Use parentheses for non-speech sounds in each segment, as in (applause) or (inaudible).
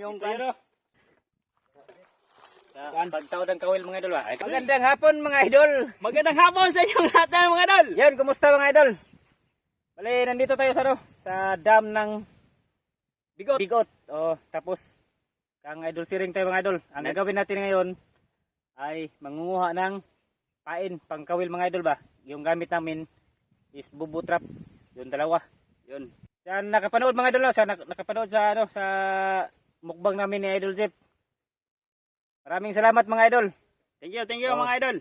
Yung Pero, kan pagtawad ng kawil mga idol ba? Magandang hapon mga idol. Magandang hapon sa inyong lahat mga idol. Yan, kumusta mga idol? Bali, nandito tayo sa ano, sa dam ng Bigot. Bigot. Oh, tapos kang idol siring tayo mga idol. Ang gagawin natin ngayon ay mangunguha ng pain pang kawil mga idol ba? Yung gamit namin is bubu trap. Yung dalawa. Yun. Sa nakapanood mga idol, no? sa nak- nakapanood sa ano sa mukbang namin ni Idol Zip. Maraming salamat mga idol. Thank you, thank you Oh. mga idol.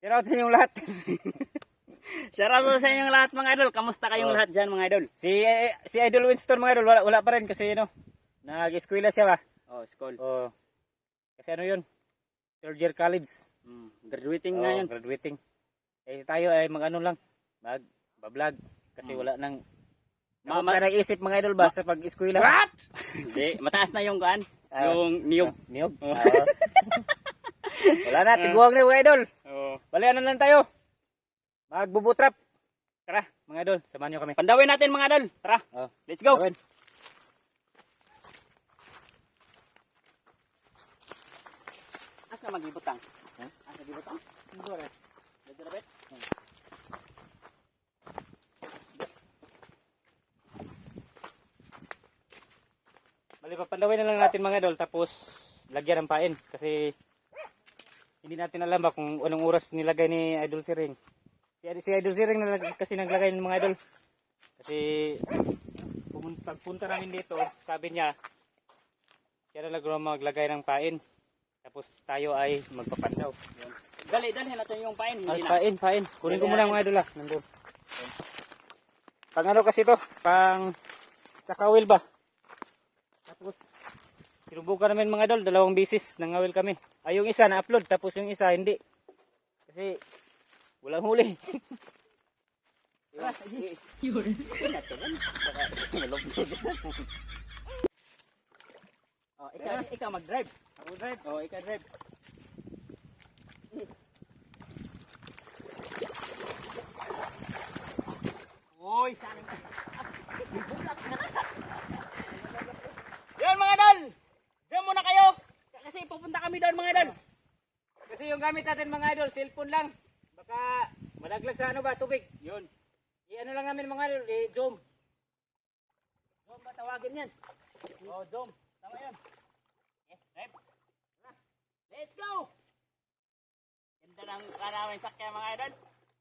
Shout out sa inyong lahat. (laughs) Shoutout po sa inyong lahat mga idol. Kamusta kayong Oh. lahat dyan mga idol? si eh, si Idol Winston mga idol wala, wala pa rin kasi ano nag-eskwela siya ba? Oh, school. Oh. Kasi ano 'yun? Third year college. Mm, graduating Oh, ngayon. graduating. Eh tayo ay mag-ano lang, mag ba-vlog kasi Mm. wala nang Ma- Ma, ka nag-isip mga idol ba sa pag-eskwela? Hindi, mataas na yung kaan. Ah. yung niyog. Niyog. Oh. Oo. (laughs) wala na, tiguang na mga idol. Oh. Bali ano lang tayo. Magbubutrap. Tara, mga idol, samahan niyo kami. Pandawin natin mga idol. Tara, Oh. let's go. Gawin. Asa magibutang? Ha? Asa magibutang? Dito na bet? Bali, papandawin na lang natin mga idol tapos lagyan ng pain kasi hindi natin alam ba kung anong oras nilagay ni Idol Siring. Si, si Idol Siring na kasi naglagay ng mga idol. Kasi pagpunta namin dito, sabi niya siya na lang maglagay ng pain. Tapos tayo ay magpapandaw. Dali, dali natin yung pain. Hindi na. pain, pain. Kunin ko muna mga idol ah. Nandun. Pang ano kasi to? Pang sa kawil ba? Sinubukan namin mga idol, dalawang bisis nangawil kami. Ay, yung isa na-upload, tapos yung isa hindi. Kasi, walang huli. (laughs) Oh, ikaw, ikaw mag-drive. Ako drive. Oh, ikaw drive. Uy, saan ka? (laughs) Yan mga idol! Kasi pupunta kami doon mga idol. Kasi yung gamit natin mga idol, cellphone lang. Baka malaglag sa ano ba, tubig. Yun. I-ano lang namin mga idol, i-zoom. Zoom ba tawagin yan? Oh, zoom. Tama yan. Drive. Tara. Let's go! Ganda ng karamay sakya mga idol.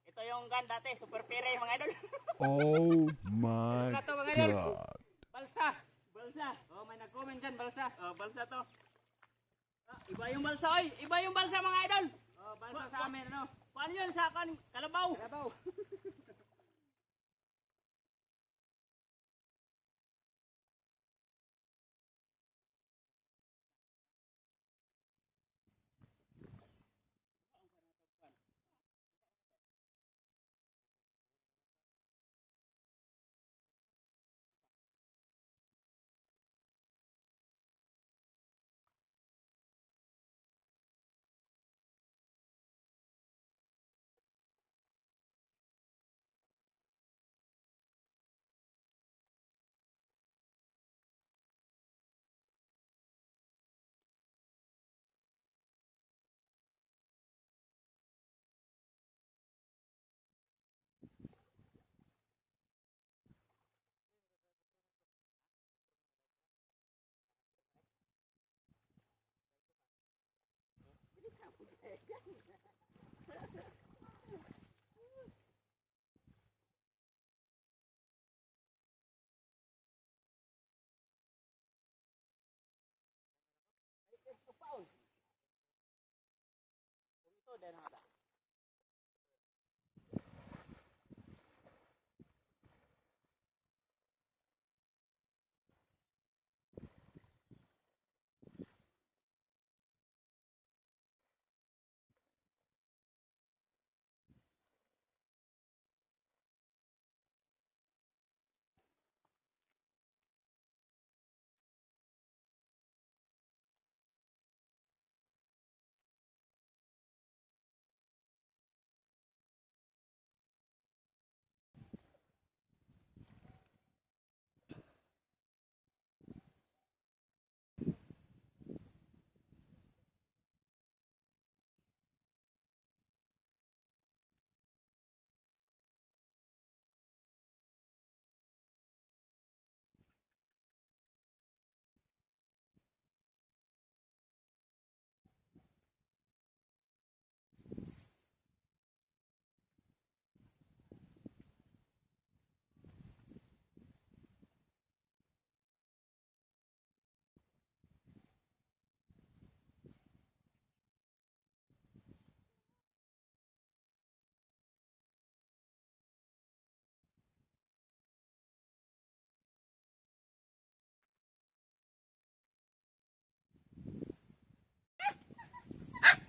Ito yung gun dati, super pire mga idol. (laughs) Oh my Ito mga idol. god. Balsa. balsa. Oh, may nag-comment dyan, balsa. Oh, balsa to. Iba yung balsa oy. Iba yung balsa mga idol. Oh, balsa sa amin, ano? Paano yun sa kan kalabaw? Kalabaw. (laughs) Ha, ha, ha.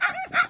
Ah! (laughs)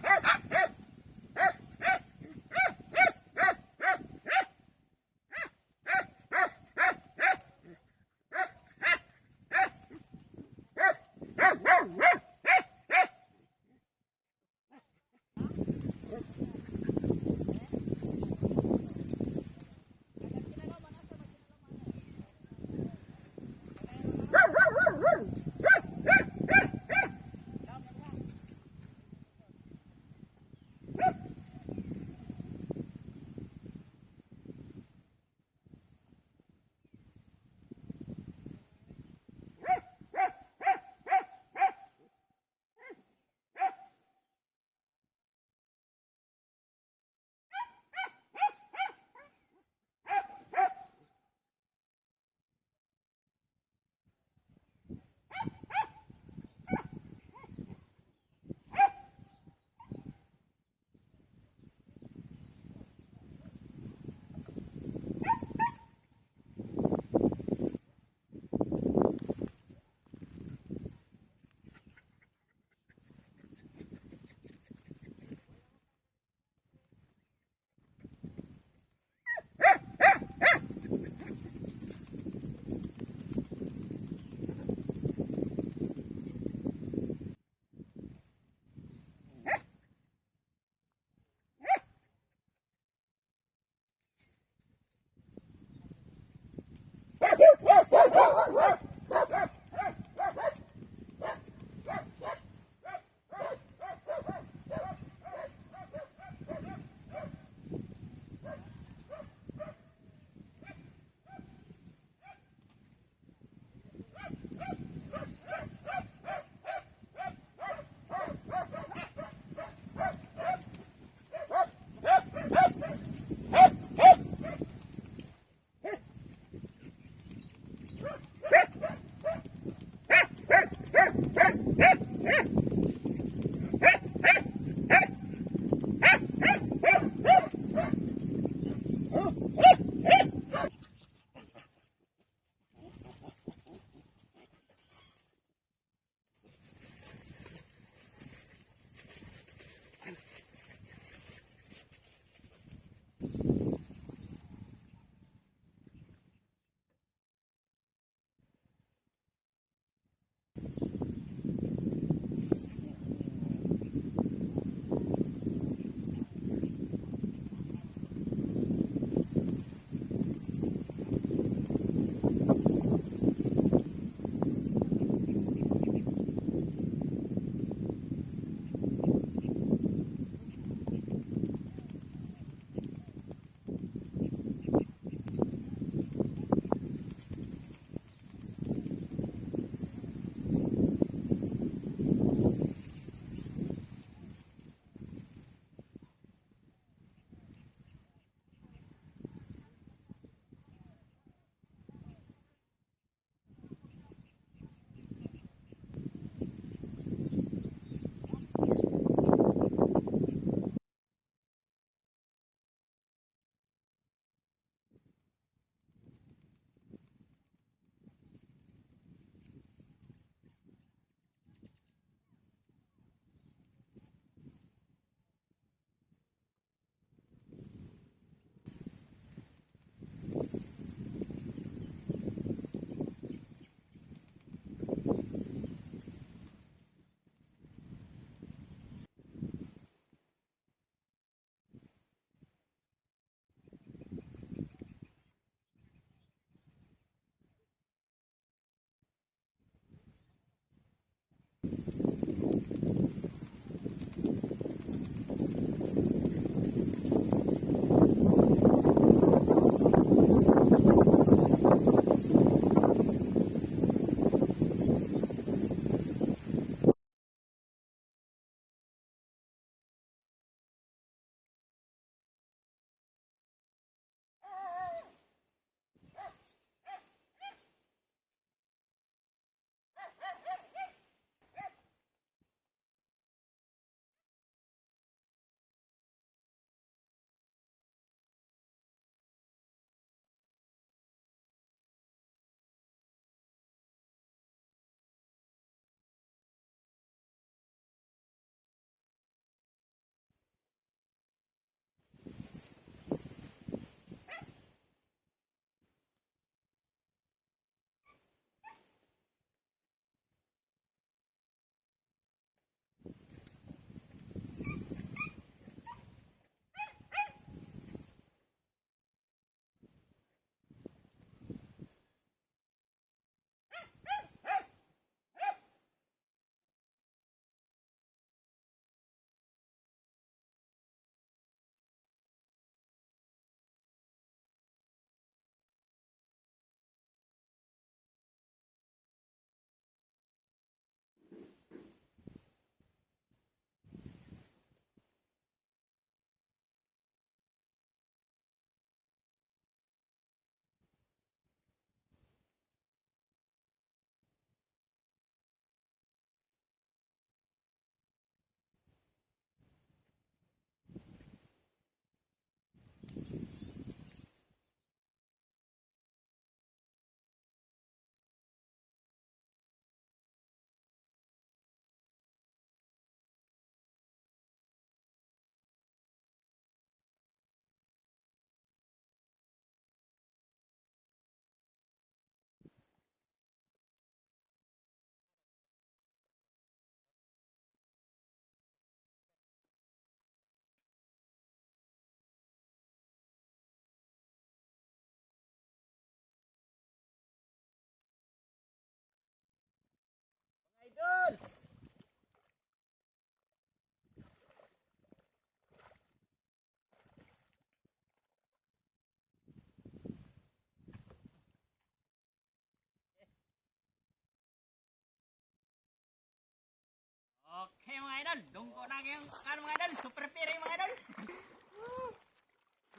Okay mga idol, dungko na yung ano mga idol, super piri mga idol.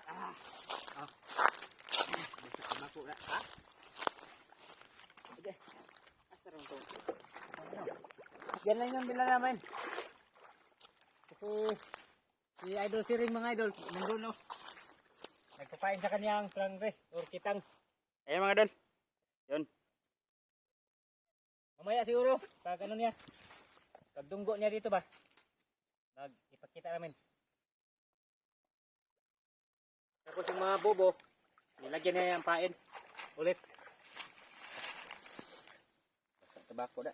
Ah, oh. Bako na, ha? Sige. Asa rin to? Yan lang yung bila namin. Kasi si Idol Siring mga idol, nandun no. Nagpapain sa kanyang plangre or kitang. Ayan mga idol. Yun. Mamaya siguro, pag ano niya, pag dunggo niya dito ba, mag ipakita namin. Tapos yung mga bobo, nilagyan niya yung pain. Ulit. Tabako na.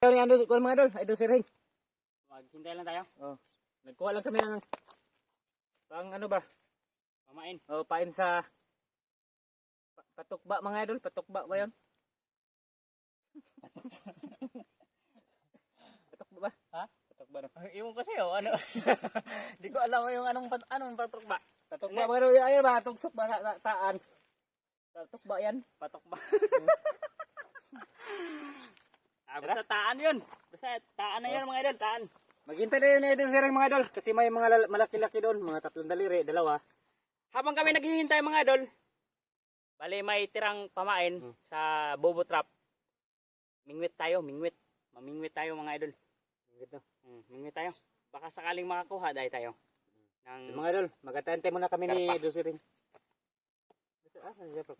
Kaya ni Idol, kung mga idol, Idol Siring. Maghintay lang tayo. Oh. Nagkuha lang kami ng pang ano ba, Pamain. oh, pain sa pa- patukba mga idol, patukba ba yun? (laughs) ba? Ha? Patukba na. Iwan ko sa'yo, ano? (laughs) Di ko alam yung anong, pat- anong patok ba. Patukba mga idol, ayun ba, tugsok ba na taan? Patukba yan. Patok ba? (laughs) ah, basta taan yun. Basta taan na yun mga idol, taan. Maghintay na yun idol siring mga idol, kasi may mga malaki-laki doon, mga tatlong daliri, dalawa. Habang kami naghihintay mga idol, bali may tirang pamain Hmm. sa Bobo Trap. Mingwit tayo, mingwit. Mamingwit tayo mga idol. Ito. Hmm, mingwit tayo. Baka sakaling makakuha dahil tayo. Ng, So, mga idol, magkatante muna kami ni Karpa. idol siring. Ah, ano siya, bro?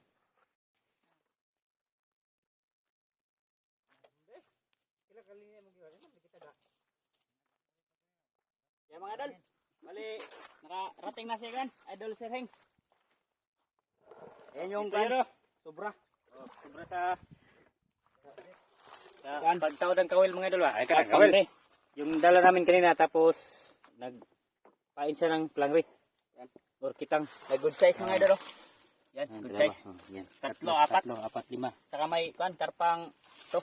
Kaya mga idol, bali nakarating na siya kan, idol Sir Heng. Ayan yung kan, sobra. Oh, sobra sa sa Yan. pagtawad ng kawil mga idol ba? Ay, Ah, kawil. Yung dala namin kanina tapos nagpain siya ng plangri. Yan. Or kitang. May good size mga idol. oh. Yan, good dalawa. size. Oh, yan. Tatlo, apat. Tatlo, apat, lima. Saka may kan, karpang, to.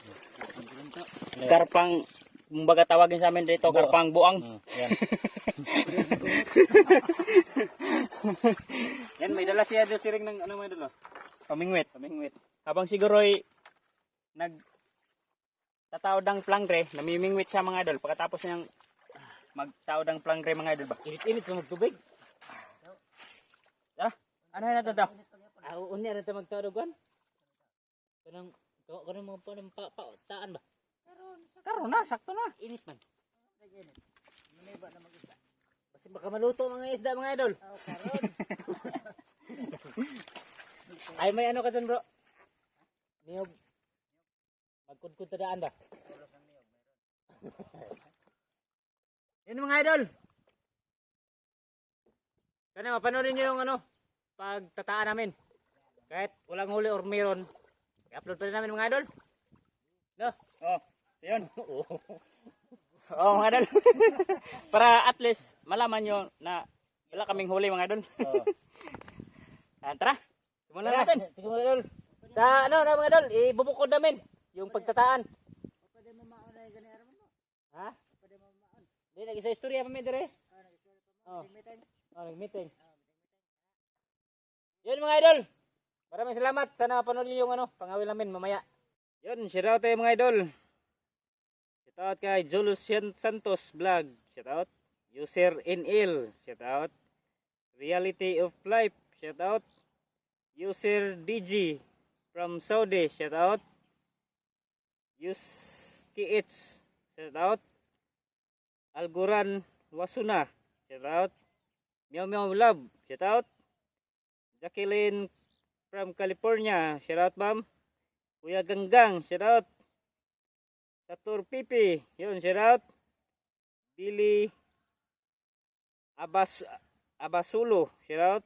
Karpang, kumbaga tawagin sa amin dito, karpang buang. Mm, yan. (laughs) yan, may dala siya doon siring ng ano idol. oh. Pamingwit. Pamingwit. Habang siguro'y nag tatawad ng plangre, namimingwit siya mga idol. Pagkatapos niyang magtawad ng plangre mga idol ba? Init-init sa magtubig. Tara, ano na ito daw? Ah, unya rin ito magtawadugan. Kanang, kanang mga panang pa, pa, taan ba? Karoon na, sakto na. Init man. Kasi baka maluto mga isda mga idol. (laughs) Ay may ano ka dyan bro? Niyog. Magkudkod tadaan ba? (laughs) Yan mga idol. Sana mapanorin nyo yung ano, pagtataan namin. Kahit walang huli or meron, i-upload pa rin namin mga idol. No? Oh, yun. (laughs) Oo mga idol. (laughs) Para at least malaman nyo na wala kaming huli mga idol. Oh. Ah, tara, simulan natin. Sige mga idol. Sa ano na mga idol, ibubukod namin yung pagtataan. Ha? Hindi, lagi sa istorya pa may dire. Oh. Oh, nag-meeting. Yun mga idol. Maraming salamat. Sana mapanood niyo yung ano, pangawil namin mamaya. Yun, shout out tayo mga idol. Shout out kay Julius San- Santos Vlog. Shout out. User NL. Shout out. Reality of Life. Shout out. User DG from Saudi. Shout out. Use KH. Shout out. Alguran Wasuna. Shout out. Meow Meow Love. Shout out. Jacqueline from California. Shout out, ma'am. Kuya Ganggang. Shout out. Satur Pipi. Yun, shout out. Billy Abas Abasulo. Shout out.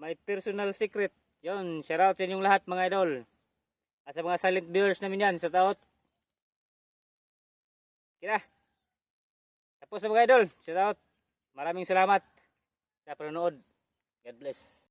My personal secret. Yun, shout out sa inyong lahat mga idol. At sa mga silent viewers namin yan, shout out. Kira. Tapos sa mga idol, shout out. Maraming salamat sa panonood. God bless.